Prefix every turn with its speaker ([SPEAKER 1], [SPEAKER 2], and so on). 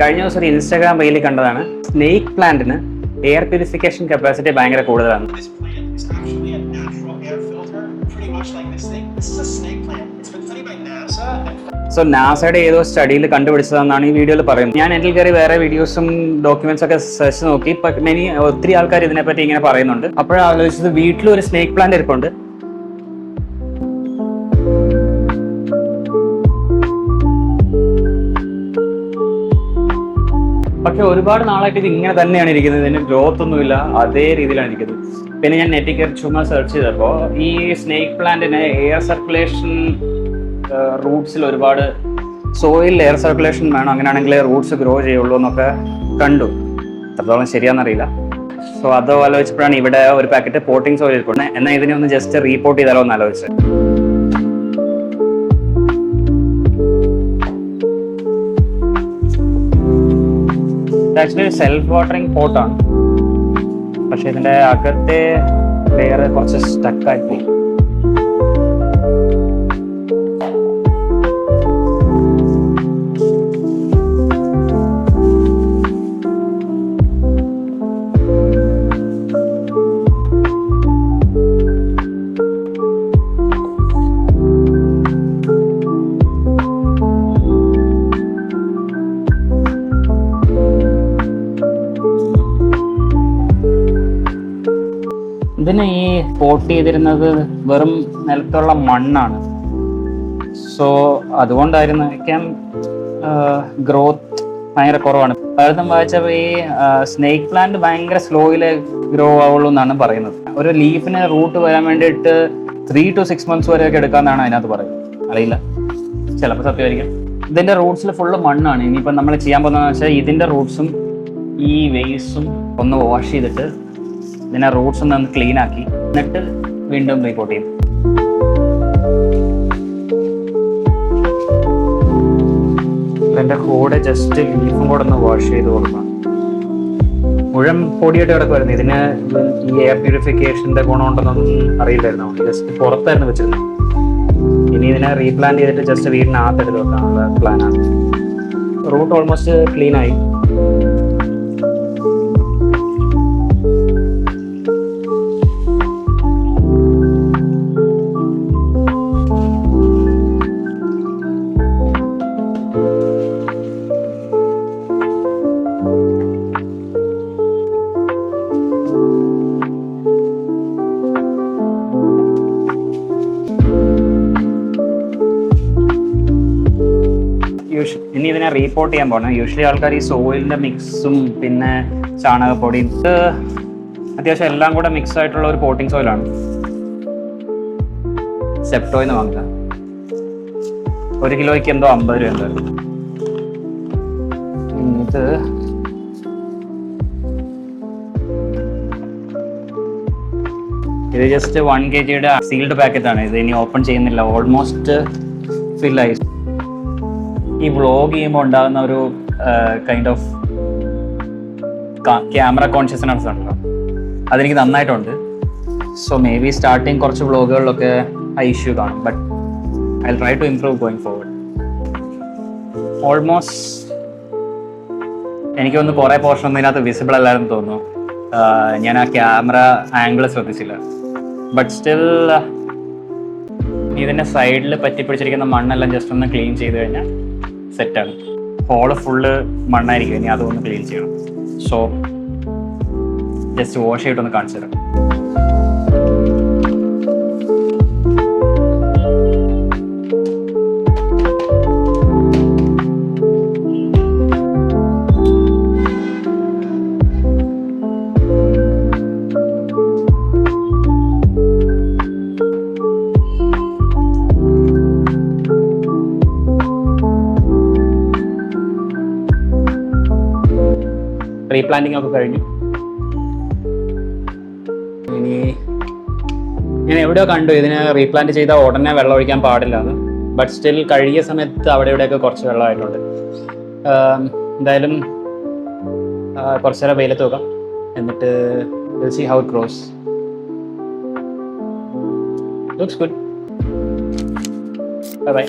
[SPEAKER 1] കഴിഞ്ഞ ദിവസം ഒരു ഇൻസ്റ്റാഗ്രാം റീലിൽ കണ്ടതാണ്. സ്നേക്ക് പ്ലാന്റിന് എയർ പ്യൂരിഫിക്കേഷൻ കപ്പാസിറ്റി ഭയങ്കര കൂടുതലാണ്. സോ നാസയുടെ ഏതോ സ്റ്റഡിയിൽ കണ്ടുപിടിച്ചതെന്നാണ് ഈ വീഡിയോയിൽ പറയുന്നത്. ഞാൻ എന്റെ കയറി വേറെ വീഡിയോസും ഡോക്യുമെന്റ്സ് ഒക്കെ സെർച്ച് നോക്കി. മെനി ഒത്തിരി ആൾക്കാർ ഇതിനെപ്പറ്റി ഇങ്ങനെ പറയുന്നുണ്ട്. അപ്പോഴാലോചിച്ചത് വീട്ടിൽ ഒരു സ്നേക്ക് പ്ലാന്റ് ഇരിപ്പുണ്ട്. പക്ഷെ ഒരുപാട് നാളായിട്ട് ഇത് ഇങ്ങനെ തന്നെയാണ് ഇരിക്കുന്നത്. ഇതിന് ഗ്രോത്ത് ഒന്നുമില്ല. അതേ രീതിയിലാണ് ഇരിക്കുന്നത്. പിന്നെ ഞാൻ നെറ്റി കയറി ചുമ്മാ സെർച്ച് ചെയ്തപ്പോൾ ഈ സ്നേക്ക് പ്ലാന്റിന് എയർ സർക്കുലേഷൻ റൂട്ട്സിൽ ഒരുപാട് സോയിൽ എയർ സർക്കുലേഷൻ വേണം. അങ്ങനെയാണെങ്കിൽ റൂട്ട്സ് ഗ്രോ ചെയ്യുള്ളൂ എന്നൊക്കെ കണ്ടു. എത്രത്തോളം ശരിയാണെന്നറിയില്ല. സോ അത് ആലോചിച്ചപ്പോഴാണ് ഇവിടെ ഒരു പാക്കറ്റ് പോട്ടിംഗ് സോയിൽ ഇരിക്കുന്നത്. എന്നാൽ ഇതിനെ ഒന്ന് ജസ്റ്റ് റീപോർട്ട് ചെയ്താലോ എന്ന് ആലോചിച്ചത്. ആക്ച്വലി സെൽഫ് വാട്ടറിങ് പോട്ടാണ് പക്ഷെ ഇതിന്റെ അകത്തെ ലെയർ കുറച്ച് സ്റ്റക്കായി പോയി ഇതിന് ഈ പോട്ട് ചെയ്തിരുന്നത്? വെറും നിലത്തുള്ള മണ്ണാണ്. സോ അതുകൊണ്ടായിരുന്നിരിക്കാം ഗ്രോത്ത് ഭയങ്കര കുറവാണ്. പലതും വായിച്ചപ്പോൾ ഈ സ്നേക്ക് പ്ലാന്റ് ഭയങ്കര സ്ലോയിൽ ഗ്രോ ആവുള്ളൂ എന്നാണ് പറയുന്നത്. ഒരു ലീഫിന് റൂട്ട് വരാൻ വേണ്ടിയിട്ട് ത്രീ ടു സിക്സ് മന്ത്സ് വരെ വരെയൊക്കെ എടുക്കാമെന്നാണ് അതിനകത്ത് പറയുന്നത്. അറിയില്ല. ചിലപ്പോൾ സത്യമായിരിക്കും. ഇതിന്റെ റൂട്ട്സിൽ ഫുള്ള് മണ്ണാണ്. ഇനിയിപ്പോൾ നമ്മൾ ചെയ്യാൻ പോകുന്നതെന്ന് വെച്ചാൽ ഇതിന്റെ റൂട്ട്സും ഈ വേസും ഒന്ന് വാഷ് ചെയ്തിട്ട് ഇതിനെ റൂട്ട്സ് ഒന്ന് ക്ലീൻ ആക്കി. എന്നിട്ട് വീണ്ടും റിപ്പോർട്ട് ചെയ്യും. എന്റെ കൂടെ ജസ്റ്റ് ലീഫും കൂടെ ഒന്ന് വാഷ് ചെയ്ത് കൊടുക്കണം. മുഴുവൻ പൊടിയായിട്ട് കിടക്കുമായിരുന്നു ഇതിന് ഈ എയർ പ്യൂരിഫിക്കേഷന്റെ ഗുണമുണ്ടെന്നൊന്നും അറിയില്ലായിരുന്നു. ജസ്റ്റ് പുറത്തായിരുന്നു വെച്ചിരുന്നത്. ഇനി ഇതിനെ റീപ്ലാൻ ചെയ്തിട്ട് ജസ്റ്റ് വീടിനകത്ത് എടുത്ത് വെക്കാനുള്ള പ്ലാനാണ് റൂട്ട് ഓൾമോസ്റ്റ് ക്ലീൻ ഇനി ഇതിനെ റീപ്പോർട്ട് ചെയ്യാൻ പോകണം യൂഷ്വലി ആൾക്കാർ ഈ സോയിലിന്റെ മിക്സും പിന്നെ ചാണകപ്പൊടിയും ഇത് അത്യാവശ്യം എല്ലാം കൂടെ മിക്സ് ആയിട്ടുള്ള ഒരു പോട്ടിംഗ് സോയിലാണ് സെപ്റ്റോയിന്ന് വാങ്ങുക ഒരു കിലോയ്ക്ക് എന്തോ അമ്പത് രൂപ എന്തായാലും ഇത് ഇത് ജസ്റ്റ് വൺ കെ ജിയുടെ സീൽഡ് പാക്കറ്റ് ആണ്. ഇത് ഇനി ഓപ്പൺ ചെയ്യുന്നില്ല. ഓൾമോസ്റ്റ് ഫിൽ ആയി. ഈ വ്ളോഗ് ചെയ്യുമ്പോൾ ഉണ്ടാകുന്ന ഒരു കൈൻഡ് ഓഫ് ക്യാമറ കോൺഷ്യസ്നെസ് ഉണ്ടല്ലോ. അതെനിക്ക് നന്നായിട്ടുണ്ട്. സോ മേ ബി സ്റ്റാർട്ടിങ് കുറച്ച് വ്ളോഗുകളിലൊക്കെ ആ ഇഷ്യൂ കാണും. But I try to improve going forward almost എനിക്കൊന്ന് കുറേ പോർഷൻ ഒന്നും ഇതിനകത്ത് വിസിബിൾ അല്ലായിരുന്നു തോന്നുന്നു. ഞാൻ ആ ക്യാമറ ആംഗിൾ ശ്രദ്ധിച്ചില്ല. ബട്ട് സ്റ്റിൽ ഇതിന്റെ സൈഡിൽ പറ്റിപ്പിടിച്ചിരിക്കുന്ന മണ്ണെല്ലാം ജസ്റ്റ് ഒന്ന് ക്ലീൻ ചെയ്ത് കഴിഞ്ഞാൽ സെറ്റാണ് ഹോൾ ഫുള്ള് മണ്ണായിരിക്കും ഇനി അതൊന്ന് ക്ലീൻ ചെയ്യണം. സോ ജസ്റ്റ് വാഷ് ചെയ്തിട്ടൊന്ന് കാണിച്ചു തരാം. റീപ്ലാന്റിംഗ് ഒക്കെ കഴിഞ്ഞു. ഇനി ഞാൻ എവിടെയോ കണ്ടു ഇതിനെ റീപ്ലാന്റ് ചെയ്താൽ ഉടനെ വെള്ളം ഒഴിക്കാൻ പാടില്ല എന്ന്. ബട്ട് സ്റ്റിൽ കഴിയ സമയത്ത് അവിടെ ഇവിടെയൊക്കെ കുറച്ച് വെള്ളമായിട്ടുണ്ട്. എന്തായാലും കുറച്ച് നേരം വെയിലത്ത് വെക്കാം എന്നിട്ട് see how cross looks good bye